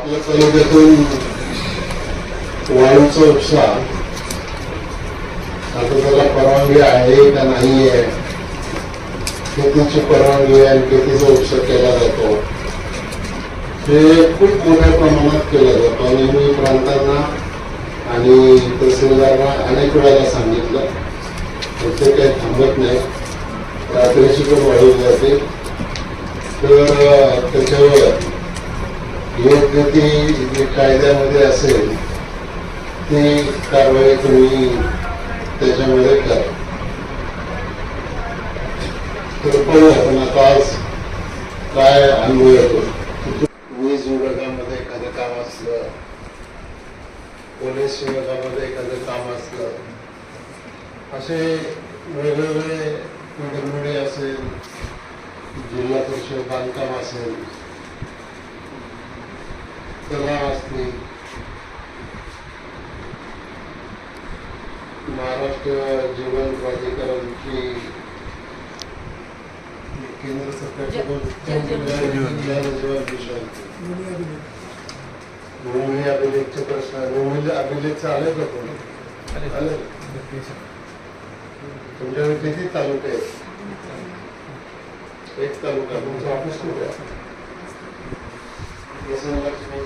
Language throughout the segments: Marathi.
आपल्या तालुक्यातून वाळूचा उपसा आता त्याला परवानगी आहे का नाही आहे शेतीची परवानगी आहे आणि शेतीचा उपसा केला जातो हे खूप मोठ्या प्रमाणात केला जातो आणि मी प्रांतांना आणि तहसीलदारांना अनेक वेळेला सांगितलं पण ते काही थांबत नाही रात्रीची पण वाढवली जाते तर त्याच्यावर योग्य ती जी कायद्यामध्ये असेल ती कारवाई तुम्ही त्याच्यामध्ये करा. तर आपण आता आज काय अनुभव येतो. वीज विभागामध्ये एखादं काम असलं पोलीस विभागामध्ये एखादं काम असलं असे वेगवेगळे पीडब्ल्यूडी असेल जिल्हा परिषद बांधकाम असेल तलाव असतील महाराष्ट्र जीवन प्राधिकरणची केंद्र सरकारची अभिलेखचे प्रश्न भूमी अभिलेखचं आले का कोणी? आले तुमच्याकडे किती तालुके आहेत? एक तालुका तुमचं ऑफिस कुठे आहे व्यसन लक्ष्मी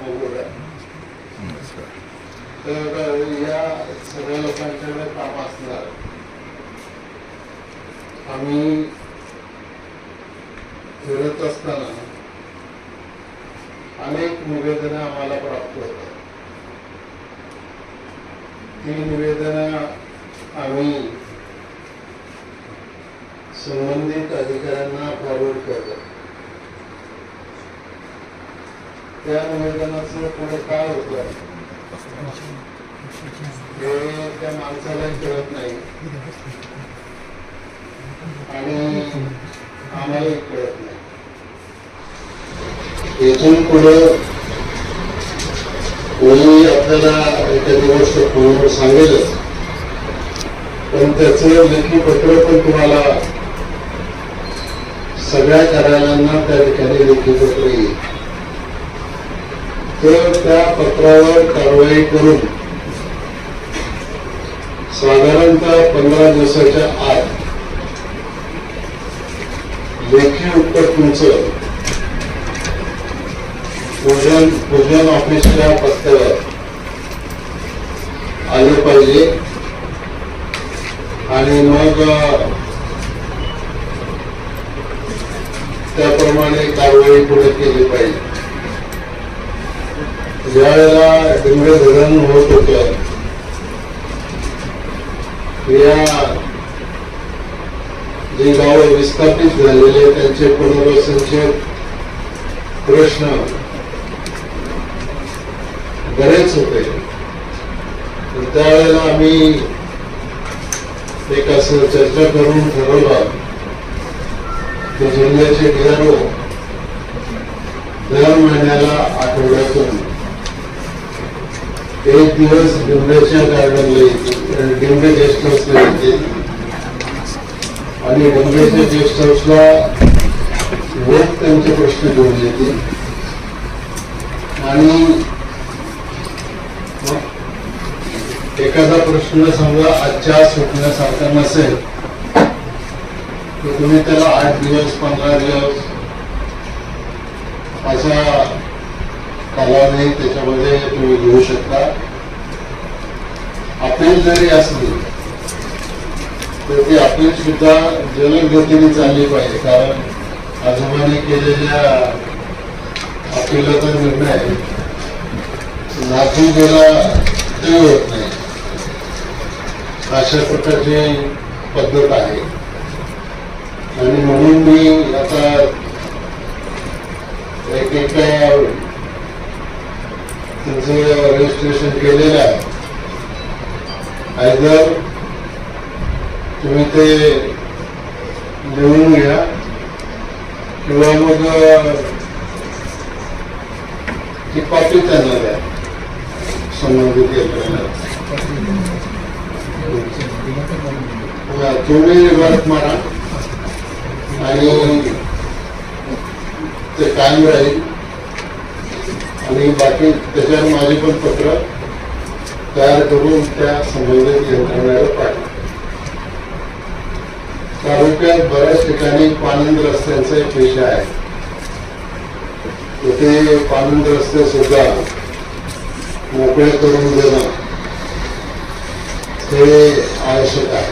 मुंबईला. तर या त्यांच्याकडे ताप असणार. आम्ही फिरत असताना अनेक निवेदनं आम्हाला प्राप्त होतात. ती निवेदनं आम्ही संबंधित अधिकाऱ्यांना फॉरवर्ड करतो. त्या निवेदनाचं पुढे काय होतं? हे त्या माणसाला कळत नाही. आणि आम्हालाही कळत नाही. इथून पुढे कोणी आपल्याला एखादी गोष्ट फोनवर सांगेल. पण त्याचं लेखी पत्र पण तुम्हाला सगळ्या कार्यालयांना त्या ठिकाणी लेखी पत्र येईल. तर त्या पत्रावर कारवाई करून साधारणतः पंधरा दिवसाच्या आत लेखी उत्तर तुमचं पूजन पूजन ऑफिसच्या पत्त्यावर आले पाहिजे. आणि मग त्याप्रमाणे कारवाई पुढे केली पाहिजे. ज्यावेळेला डिंगे धरण होत होतं या जे गाव विस्थापित झालेले त्यांचे पुनर्वसनचे प्रश्न बरेच होते. तर त्यावेळेला आम्ही एक असं चर्चा करून ठरवलं की जिल्ह्याचे डिआरओ दर महिन्याला आठवड्यातून एक दिवस जिल्ह्याच्या गार्डनला येतील डिंबे गेस्ट हाऊसला येतील आणि डिंब्याच्या गेस्ट हाऊसला लोक त्यांचे प्रश्न घेऊन येतील आणि एखादा प्रश्न समजा आजच्या सुटण्यासारखा नसेल तर तुम्ही त्याला आठ दिवस पंधरा दिवस असा कालावधी त्याच्यामध्ये तुम्ही घेऊ शकता. अपील जरी असली तर ती अपील सुद्धा जलद गतीने चालली पाहिजे. कारण आजोबांनी केलेल्या अपिलाचा निर्णय नाचून गेला ते होत नाही. अशा प्रकारची पद्धत आहे. आणि म्हणून मी आता एक एका तुमचं रजिस्ट्रेशन केलेलं आहे. आयदर तुम्ही ते लिहून घ्या किंवा मग ती कॉपी त्यांना द्या संबंधित यंत्रणा तुम्ही वर्क मारा आणि ते कायम राहील आणि बाकी त्याच्यावर माझी पण पत्र तयार करून त्या संबंधित यंत्रणेला पाठवा तालुक्यात बऱ्याच ठिकाणी पाणंद रस्त्यांचा एक विषय आहे. तिथे पाणंद रस्ते सुद्धा मोकळे करून देणं हे आवश्यक आहे.